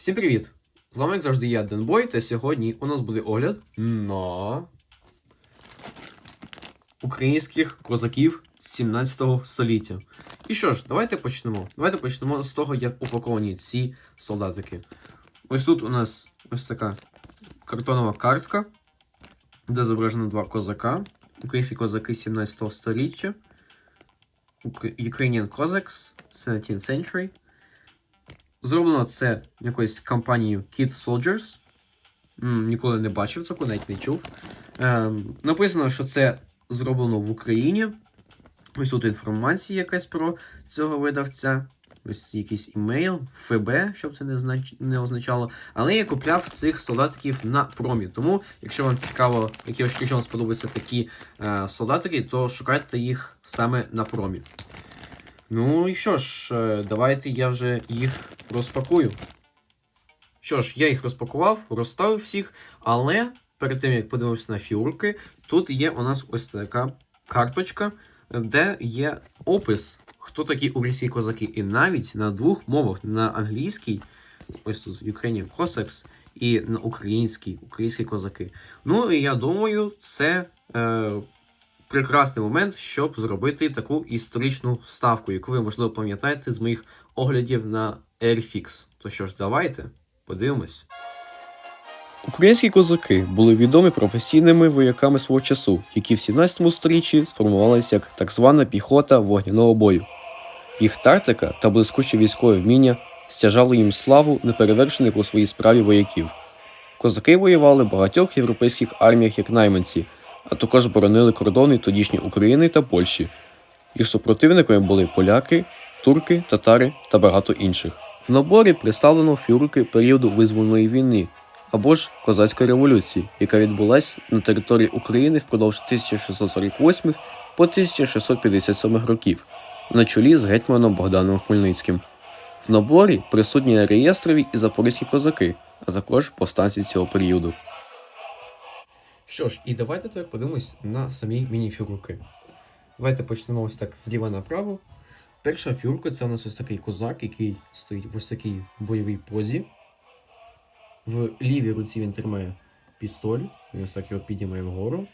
Всім привіт! З вами, як завжди, я Денбой, та сьогодні у нас буде огляд на українських козаків 17 століття. І що ж, давайте почнемо. Давайте почнемо з того, як упаковані ці солдатики. Ось тут у нас ось така картонова картка, де зображено два козака. Українські козаки 17 століття. Ukrainian Cossacks 17th Century. Зроблено це якоюсь компанією Kid Soldiers. Ніколи не бачив таку, навіть не чув. Ем, написано, що це зроблено в Україні. Ось тут інформація якась про цього видавця. Ось якийсь імейл, ФБ, щоб це не, знач... не означало. Але я купляв цих солдатиків на промі. Тому, якщо вам цікаво, якщо вам сподобаються такі е, солдатики, то шукайте їх саме на промі. Ну і що ж, е, давайте я вже їх розпакую. Що ж, я їх розпакував, розставив всіх, але перед тим як подивимося на фігурки, тут є у нас ось така карточка, де є опис, хто такі українські козаки. І навіть на двох мовах: на англійській, ось тут Ukrainian Cossacks, і на українській, українські козаки. Ну і я думаю, це. Е, прекрасний момент, щоб зробити таку історичну вставку, яку ви, можливо, пам'ятаєте з моїх оглядів на Airfix. То що ж, давайте подивимось. Українські козаки були відомі професійними вояками свого часу, які в 17 сторіччі сформувалися як так звана піхота вогняного бою. Їх тактика та блискуче військове вміння стяжали їм славу неперевершених у своїй справі вояків. Козаки воювали в багатьох європейських арміях як найманці, а також боронили кордони тодішньої України та Польщі. Їх супротивниками були поляки, турки, татари та багато інших. В наборі представлено фігурки періоду визвольної війни або ж козацької революції, яка відбулась на території України впродовж 1648 по 1657 років на чолі з гетьманом Богданом Хмельницьким. В наборі присутні реєстрові і запорізькі козаки, а також повстанці цього періоду. Що ж, і давайте тепер подивимось на самі мініфігурки. Давайте почнемо ось так зліва направо. Перша фігурка це у нас ось такий козак, який стоїть в ось такій бойовій позі. В лівій руці він тримає пістоль, він ось так його піднімає вгору.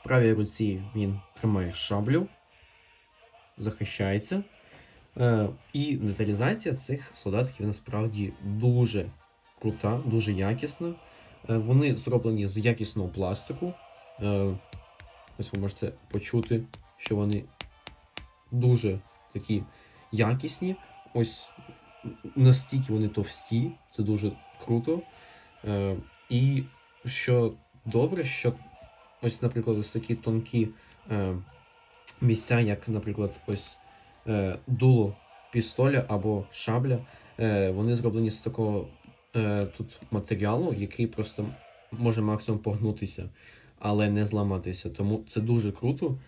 В правій руці він тримає шаблю, захищається. Е, і деталізація цих солдатиків насправді дуже крута, дуже якісна. Е, Вони зроблені з якісного пластику. Е, Ось ви можете почути, що вони дуже такі якісні. Ось настільки вони товсті, це дуже круто. Е, І що добре, що ось, наприклад, ось такі тонкі місця, як, наприклад, ось дуло пістоля або шабля, вони зроблені з такого е, тут матеріалу, який просто може максимум погнутися, але не зламатися. Тому це дуже круто.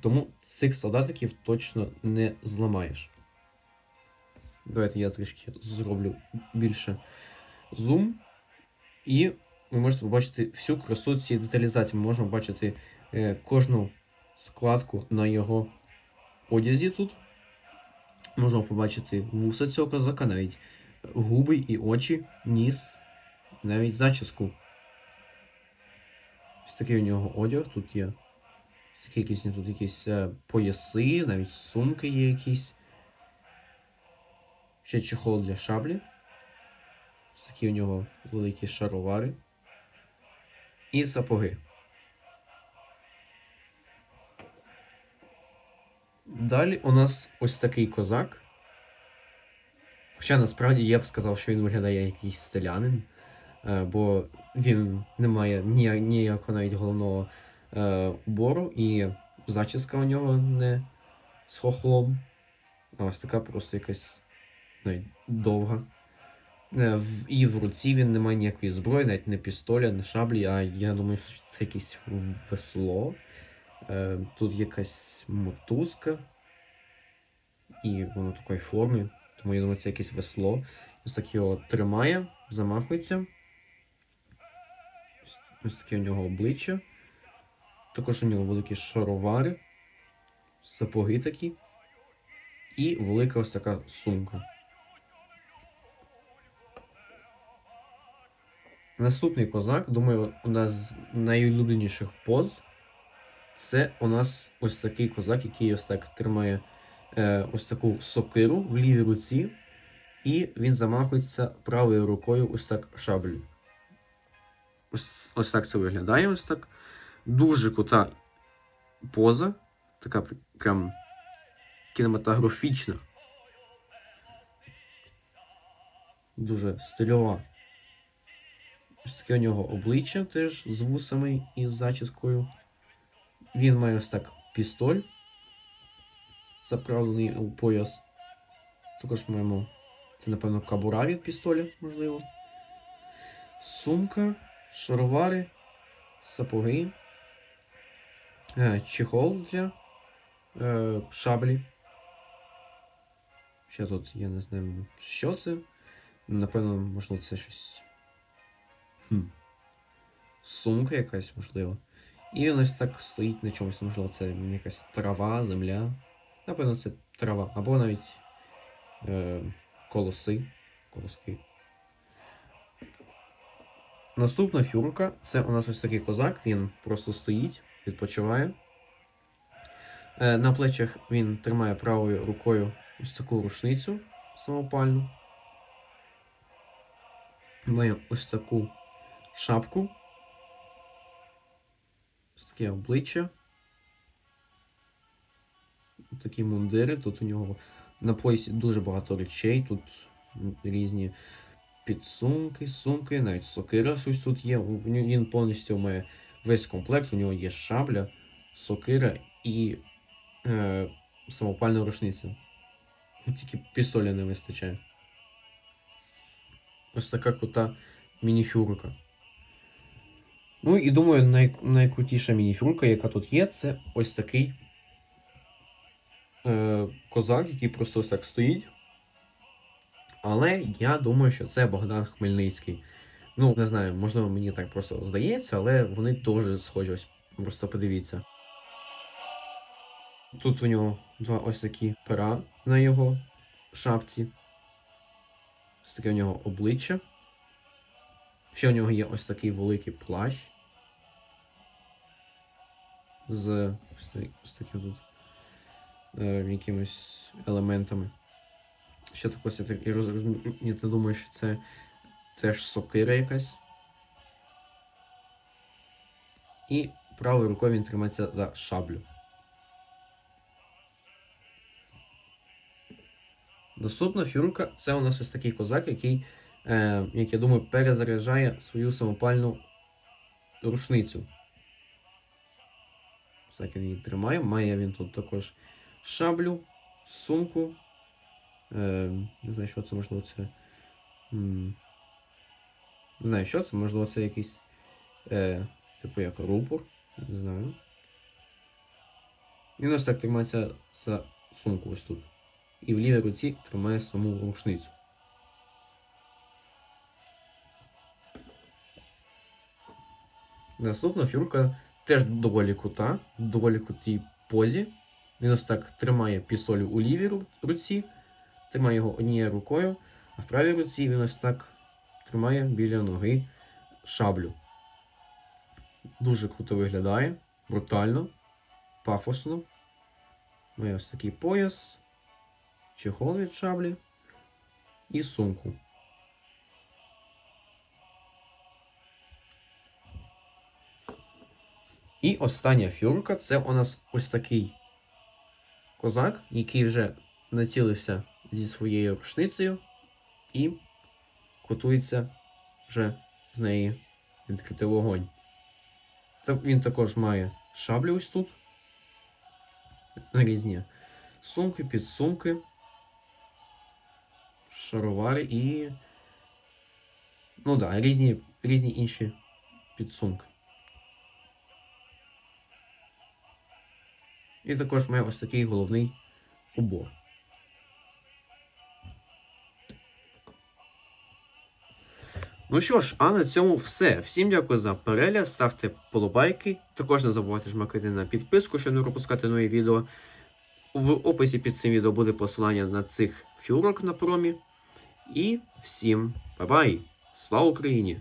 Тому цих солдатиків точно не зламаєш. Давайте я трішки зроблю більше зум. І ви можете побачити всю красу цієї деталізації. Ми можемо бачити е, кожну складку на його одязі тут. Можемо побачити вуса цього козака, навіть губи і очі, ніс, навіть зачіску. Ось такий у нього одяг тут є. Такі якісь тут якісь е, пояси, навіть сумки є якісь. Ще чехол для шаблі. Ось такі у нього великі шаровари. І сапоги. Далі у нас ось такий козак. Хоча насправді я б сказав, що він виглядає як якийсь селянин, е, бо він не має ніякого навіть головного е, убору, і зачіска у нього не з хохлом. Ось така просто якась навіть довга. Е, І в руці він не має ніякої зброї, навіть не пістоля, не шаблі, а я думаю, що це якесь весло. Тут якась мотузка. І воно такої форми. Тому я це якесь весло. Ось так його тримає, замахується. Ось, таке у нього обличчя. Також у нього великі шаровари, сапоги такі. І велика ось така сумка. Наступний козак, думаю, у нас з найулюбленіших поз. Це у нас ось такий козак, який ось так тримає ось таку сокиру в лівій руці, і він замахується правою рукою ось так шаблею. Ось, ось так це виглядає. Ось так. Дуже крута поза. Така прям кінематографічна. Дуже стильова. Ось таке у нього обличчя теж з вусами і з зачіскою. Він має ось так пістоль, заправлений у пояс. Також маємо. Це, напевно, кабура від пістоля, можливо. Сумка, шаровари, сапоги, е, чехол для е, шаблі. Ще тут я не знаю, що це. Напевно, можливо, це щось. Хм. Сумка якась, можливо. І він ось так стоїть на чомусь, можливо, це якась трава, земля. Напевно, це трава. Або навіть е, колоси. Колоски. Наступна фюрка це у нас ось такий козак, він просто стоїть, відпочиває. Е, на плечах він тримає правою рукою ось таку рушницю самопальну. Має ось таку шапку. Ось таке обличчя. Такі мундири. Тут у нього на поясі дуже багато речей. Тут різні підсумки, сумки, навіть сокира ось тут є. Він повністю має весь комплект. У нього є шабля, сокира і е, самопальна рушниця. Тільки пістоля не вистачає. Ось така крута мініфюрка. Ну і думаю, най, найкрутіша мініфюрка, яка тут є, це ось такий козак, який просто так стоїть. Але я думаю, що це Богдан Хмельницький. Ну, не знаю, можливо, мені так просто здається, але вони дуже схожі. Ось просто подивіться. Тут у нього два ось такі пера на його шапці. Ось таке у нього обличчя. Ще у нього є ось такий великий плащ. З ось таким тут е, якимись елементами. Ще також я так і роз, роз- я думаю, що це теж сокира якась. І правою рукою він тримається за шаблю. Наступна фігурка це у нас ось такий козак, який, е, як я думаю, перезаряджає свою самопальну рушницю. Так він її тримає. Має він тут також шаблю, сумку. Е, не знаю, що це, можливо, це. Не знаю, що це, можливо, це якийсь. Е, типу як рупор. Не знаю. Він ось так тримається за сумку ось тут. І в лівій руці тримає саму рушницю. Наступна фігурка теж доволі крута, доволі крутій позі. Він ось так тримає пістоль у лівій руці, тримає його однією рукою, а в правій руці він ось так тримає біля ноги шаблю. Дуже круто виглядає, брутально, пафосно. Має ось такий пояс, чехол від шаблі і сумку. І остання фігурка це у нас ось такий козак, який вже націлився зі своєю рушницею і готується вже з неї відкрити вогонь. Він також має шаблю ось тут. Різні сумки, підсумки, шаровари і. Ну так, да, різні, різні інші підсумки. І також має ось такий головний убор. Ну що ж, а на цьому все. Всім дякую за перегляд, ставте подобайки. Також не забувайте жмакати на підписку, щоб не пропускати нові відео. В описі під цим відео буде посилання на цих фігурок на промі. І всім бай-бай! Слава Україні!